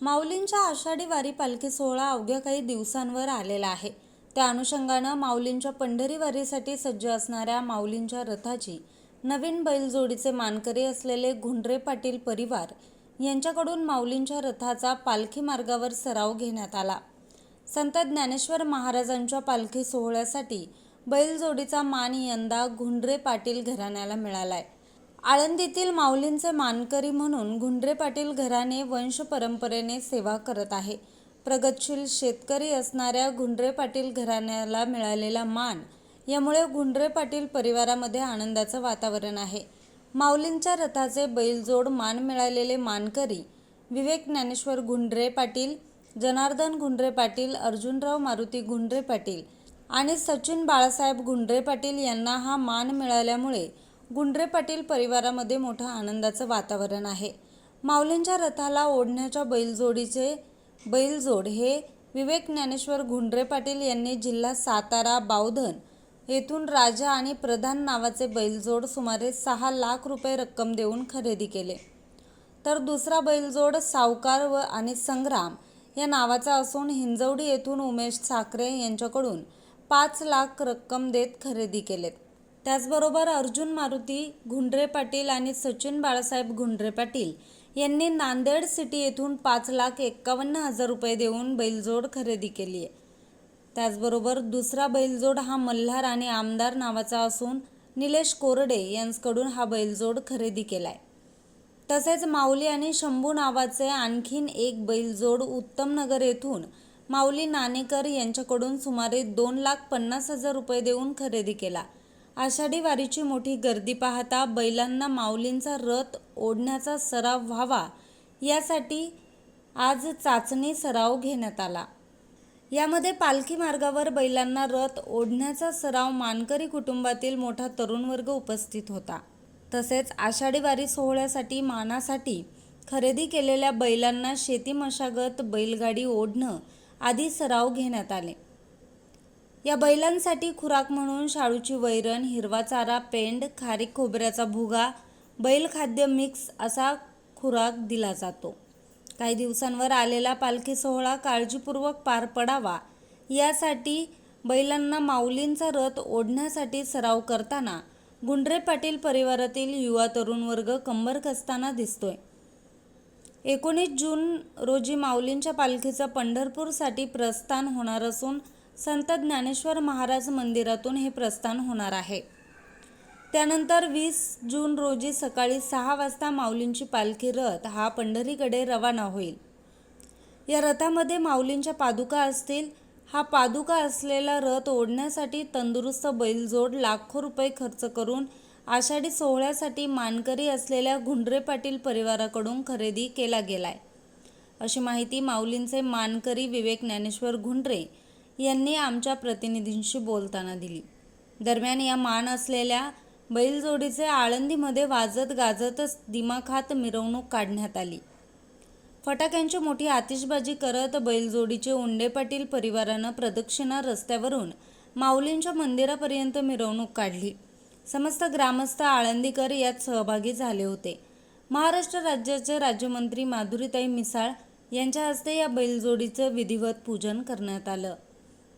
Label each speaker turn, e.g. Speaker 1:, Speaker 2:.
Speaker 1: माऊलींच्या आषाढी वारी पालखी सोहळा अवघ्या काही दिवसांवर आलेला आहे. त्या अनुषंगानं माऊलींच्या पंढरी वारीसाठी सज्ज असणाऱ्या माऊलींच्या रथाची नवीन बैलजोडीचे मानकरी असलेले घुंडरे पाटील परिवार यांच्याकडून माऊलींच्या रथाचा पालखी मार्गावर सराव घेण्यात आला. संत ज्ञानेश्वर महाराजांच्या पालखी सोहळ्यासाठी बैलजोडीचा मान यंदा घुंडरे पाटील घराण्याला मिळालाय. आळंदीतील माऊलींचे मानकरी म्हणून घुंडरे पाटील घराणे वंश परंपरेने सेवा करत आहे. प्रगतशील शेतकरी असणाऱ्या घुंडरे पाटील घराण्याला मिळालेला मान यामुळे घुंडरे पाटील परिवारामध्ये आनंदाचं वातावरण आहे. माऊलींच्या रथाचे बैलजोड मान मिळालेले मानकरी विवेक ज्ञानेश्वर घुंडरे पाटील जनार्दन घुंडरे पाटील अर्जुनराव मारुती घुंडरे पाटील आणि सचिन बाळासाहेब घुंडरे पाटील यांना हा मान मिळाल्यामुळे गुंडरे पाटील परिवारामध्ये मोठं आनंदाचं वातावरण आहे. माऊलींच्या रथाला ओढण्याच्या बैलजोडीचे बैलजोड हे विवेक ज्ञानेश्वर गुंडरे पाटील यांनी जिल्हा सातारा बावधन येथून राजा आणि प्रधान नावाचे बैलजोड सुमारे सहा लाख रुपये रक्कम देऊन खरेदी केले. तर दुसरा बैलजोड सावकार व आणि संग्राम या नावाचा असून हिंजवडी येथून उमेश साखरे यांच्याकडून पाच लाख रक्कम देत खरेदी केलेत. त्याचबरोबर अर्जुन मारुती घुंडरे पाटील आणि सचिन बाळासाहेब घुंडरे पाटील यांनी नांदेड सिटी येथून पाच लाख एक्कावन्न हजार रुपये देऊन बैलजोड खरेदी केली आहे. त्याचबरोबर दुसरा बैलजोड हा मल्हार आणि आमदार नावाचा असून निलेश कोरडे यांच्याकडून हा बैलजोड खरेदी केला आहे तसेच माऊली आणि शंभू नावाचे आणखीन एक बैलजोड उत्तमनगर येथून माऊली नाणेकर यांच्याकडून सुमारे दोन लाख पन्नास हजार रुपये देऊन खरेदी केला. आषाढी वारीची मोठी गर्दी पाहता बैलांना माऊलींचा रथ ओढण्याचा सराव व्हावा यासाठी आज चाचणी सराव घेण्यात आला. यामध्ये पालखी मार्गावर बैलांना रथ ओढण्याचा सराव मानकरी कुटुंबातील मोठा तरुण वर्ग उपस्थित होता. तसेच आषाढी वारी सोहळ्यासाठी मानासाठी खरेदी केलेल्या बैलांना शेती मशागत बैलगाडी ओढणं आदी सराव घेण्यात आले. या बैलांसाठी खुराक म्हणून शाळूची वैरण हिरवा चारा पेंड खारीक खोबऱ्याचा भुगा बैल खाद्य मिक्स असा खुराक दिला जातो. काही दिवसांवर आलेला पालखी सोहळा काळजीपूर्वक पार पडावा. यासाठी बैलांना माऊलींचा रथ ओढण्यासाठी सराव करताना गुंडरे पाटील परिवारातील युवा तरुण वर्ग कंबर कसताना दिसतोय. एकोणीस जून रोजी माऊलींच्या पालखीचं पंढरपूरसाठी प्रस्थान होणार असून संत ज्ञानेश्वर महाराज मंदिरातून हे प्रस्थान होणार आहे. त्यानंतर वीस जून रोजी सकाळी सहा वाजता माऊलींची पालखी रथ हा पंढरीकडे रवाना होईल. या रथामध्ये माऊलींच्या पादुका असतील. हा पादुका असलेला रथ ओढण्यासाठी तंदुरुस्त बैलजोड लाखो रुपये खर्च करून आषाढी सोहळ्यासाठी मानकरी असलेल्या घुंडरे पाटील परिवाराकडून खरेदी केला गेलाय. अशी माहिती माऊलींचे मानकरी विवेक ज्ञानेश्वर घुंडरे यांनी आमच्या प्रतिनिधींशी बोलताना दिली. दरम्यान या मान असलेल्या बैलजोडीचे आळंदीमध्ये वाजत गाजतच दिमाखात मिरवणूक काढण्यात आली. फटाक्यांची मोठी आतिषबाजी करत बैलजोडीचे उंडे पाटील परिवारानं प्रदक्षिणा रस्त्यावरून माऊलींच्या मंदिरापर्यंत मिरवणूक काढली. समस्त ग्रामस्थ आळंदीकर यात सहभागी झाले होते. महाराष्ट्र राज्याचे राज्यमंत्री माधुरीताई मिसाळ यांच्या हस्ते या बैलजोडीचं विधिवत पूजन करण्यात आलं.